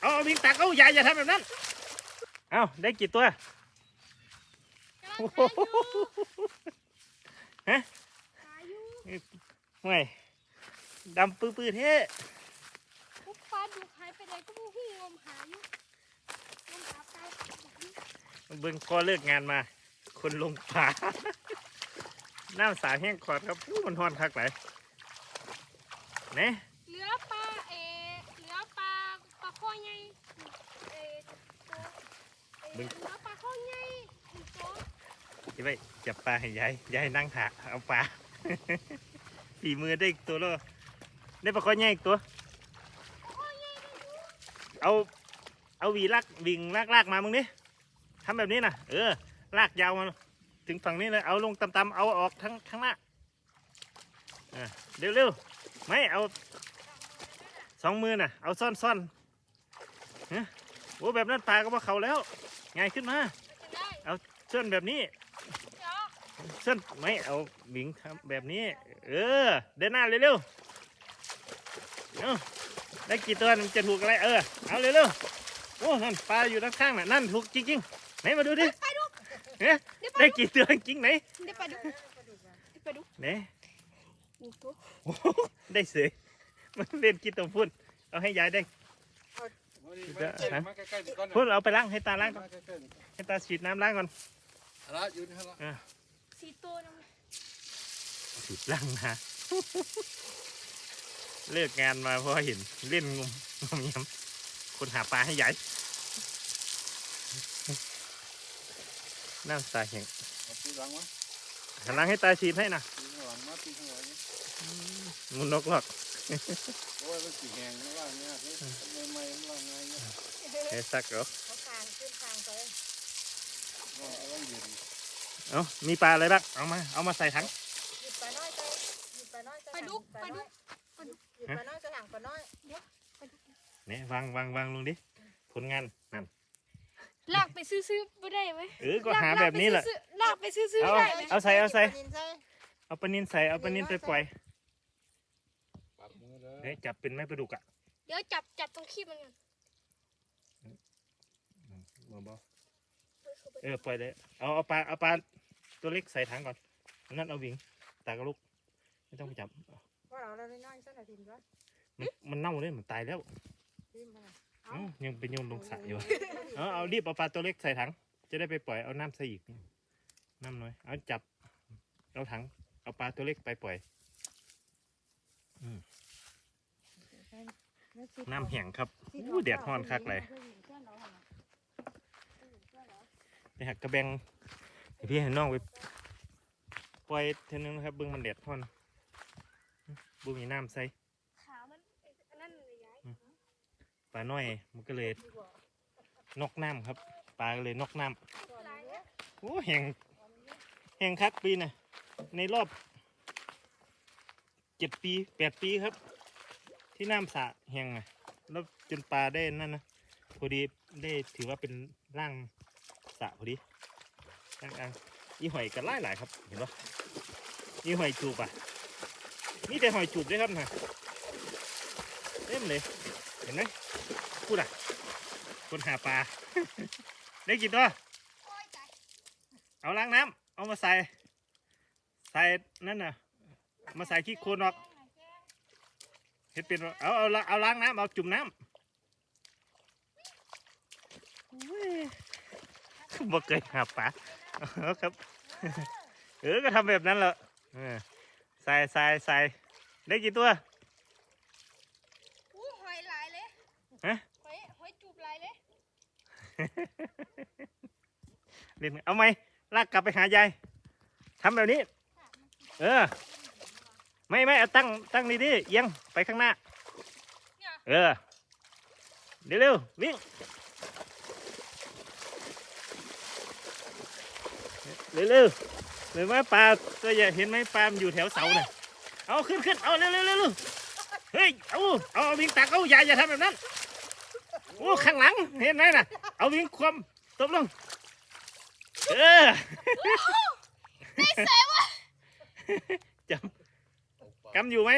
เอาเอาวิ่งตักเอาอย่าอย่าทำแบบนั้น เอาได้กี่ตัวโอ้โหฮะหาอยู่ห่วยดำปื้อๆเท่พวกปลาดุกหายไปไหนก็ไม่รู้งมหาอยู่งมหาปลาดุกเบิ่งพอเลิกงานมา คนลงป่าน้ำสาแห้งขอดครับอู้มันทอนคักไหลเนี่ย เหลือปลาเอเหลือปลาปลาข้ อใหญ่เอตัวเอเหลือปลาข้อใหญ่อีกตัวจะไปจับปลาให้ยายยายนั่งถาเอาปลา ฝีมือได้อีกตัวแล้วได้ปลาคอใหญ่อีกตัวเอา เอาหวีลากวิ่งลากลากมามึงดิทำแบบนี้นะเออ ลากยาวมาถึงฝั่งนี้เลยเอาลงต่ำๆเอาออกทั้งข้างหน้าเออเร็วๆไม่เอาสองมือน่ะ เอาซ่อนซ่อนๆ ฮะโอ้แบบนั้นปลาก็ว่าเขาแล้วง่ายขึ้นมาจะได้เส้นแบบนี้เดี๋ยวเส้นไม่เอาบิงทำแบบนี้ เออ เดินหน้าเร็วๆเอาได้กี่ตัวมันจะถูกอะไร เออ เอาเร็วๆ โอ้ นั่นปลาอยู่ด้านข้างน่ะ นั่นถูกจริงๆ ไหนมาดูดิปลาดุกเอ๊ะได้กี่ตัวจริงไหนได้ปลาดุกได้ปลาดุกไหนหนึ่งตัวโอ้โหได้เสยมันเล่นกินตัวพุ่นเอาให้ยายได้ มาใกล้ๆก่อนพุ่นเอาไปล้างให้ตาล้างก่อนมาใกล้ให้ตาฉีดน้ำล้างก่อนๆอะไรอยู่นี่ฮะละสี่ตัวนะฉีดล้างนะ เลิกงานมาเพราะเห็นเล่นงมงมยำคนหาปลาให้ยายน้ำตาแข็งเอาปีหลังมาหันหลังให้ตาฉีดให้นะปีข้างหลังมาปีข้างหลังนี่มุนนกหรอกโอ้ยมันสีแหงมันล่างเงี้ยเฮ้ยทำไมไม่มันล่างไงเนี่ยเอ้สักเหรอเขาคางขึ้นคางไปว่าเอาไว้ยืนเอามีปลาอะไรบ้างเอามาเอามาใส่ถังหยิบปลาน้อยไปหยิบปลาน้อยปลาดุกปลาดุกหยิบปลาน้อยจะหลังปลาน้อยเนี่ยวางวางวางลงดิผลงานนั่นลากไปซื้อๆไม่ได้ไหมเออก็หาแบบนี้แหละลากไปซื้อๆเอาได้ไหมเอาใส่เอาใส่ เอาปลานินใส่เอาปลานินไปปล่อยปัดมือเลยเฮ้ยจับเป็นไหมปลาดุกอะเดี๋ยวจับจับตรงขี้มันก่อนเบาๆเออปล่อยเลยเอาเอาปลาเอาปลาตัวเล็กใส่ถังก่อนอันนั่นเอาวิ่งตากระลุกไม่ต้องไปจับ ว่าเราเราได้น้อยสักหน่อยทีก็มันมันเน่าเลยมันตายแล้วทิมมาเอ้ายังเป็นโยนลงสระอยู่เอาเอารีบเอาปลาตัวเล็กใส่ถัง จะได้ไปปล่อยเอาน้ำใส่อีกนี่น้ำน้อย เอาจับเอาถัง เอาปลาตัวเล็กไปปล่อยน้ำแห้งครับอู้แดดร้อนคักเลยไปหักกระแบงให้พี่ให้น้องไปปล่อยเท่านึงนะครับเบิ้งมันแดดร้อนบุมีน้ำใส่ขามันไอ้อันนั่นเลยยายปลาน้อยมันก็เลยนอกน้ำครับ ปลาก็เลยนอกน้ำลายแล้วโอ้แห่งแห่งคักปีน่ะ ในรอบเจ็ดปีแปดปีครับ ที่น้ำสระแห่งอะแล้วจนปลาได้นั่นนะพอดีได้ถือว่าเป็นร่างสระพอดีร่างอ่างอีหอยกันไล่หลายๆครับ เห็นปะอีหอยจูบอะนี่แต่หอยจูบด้วยครับนะเต็มเลย เห็นไหมพูดอะคนหาปลาได้กี่ตัวโอ้ยตายเอาล้างน้ำเอามาใส่ ใส่นั่นน่ะ มาใส่ขี้โคลนออกเฮ็ดเป็นว่าเอาเอาละเอาล้างน้ำเอาจุ่มน้ำอุ้ยบ่เคยหาปลาเอาครับ เออก็ทำแบบนั้นแหละเออใส่ใส่ใส่ได้กี่ตัว อู้หอยหลายเลยฮะ หอยหอยจูบหลายเลยเล่นเอาไหมลากกลับไปหายายทำแบบนี้ เออ ไม่ไม่เอาตั้งตั้งดีๆเอียงไปข้างหน้า เออเดี๋ยวเร็ววิ่ง เร็วเร็วเร็วว่าปลาตัวใหญ่เห็นไหมปลามันอยู่แถวเสาเนี่ยเอาขึ้นขึ้นเอาเร็วเร็วเร็วเร็วเฮ้ยเอาเอาเอาวิ่งตักเอาอย่าอย่าทำแบบนั้นโอ้ข้างหลังเห็นไหมน่ะ เอาวิ่งคว่ำตบลง เออ ได้เสวะ จำกำอยู่ไหม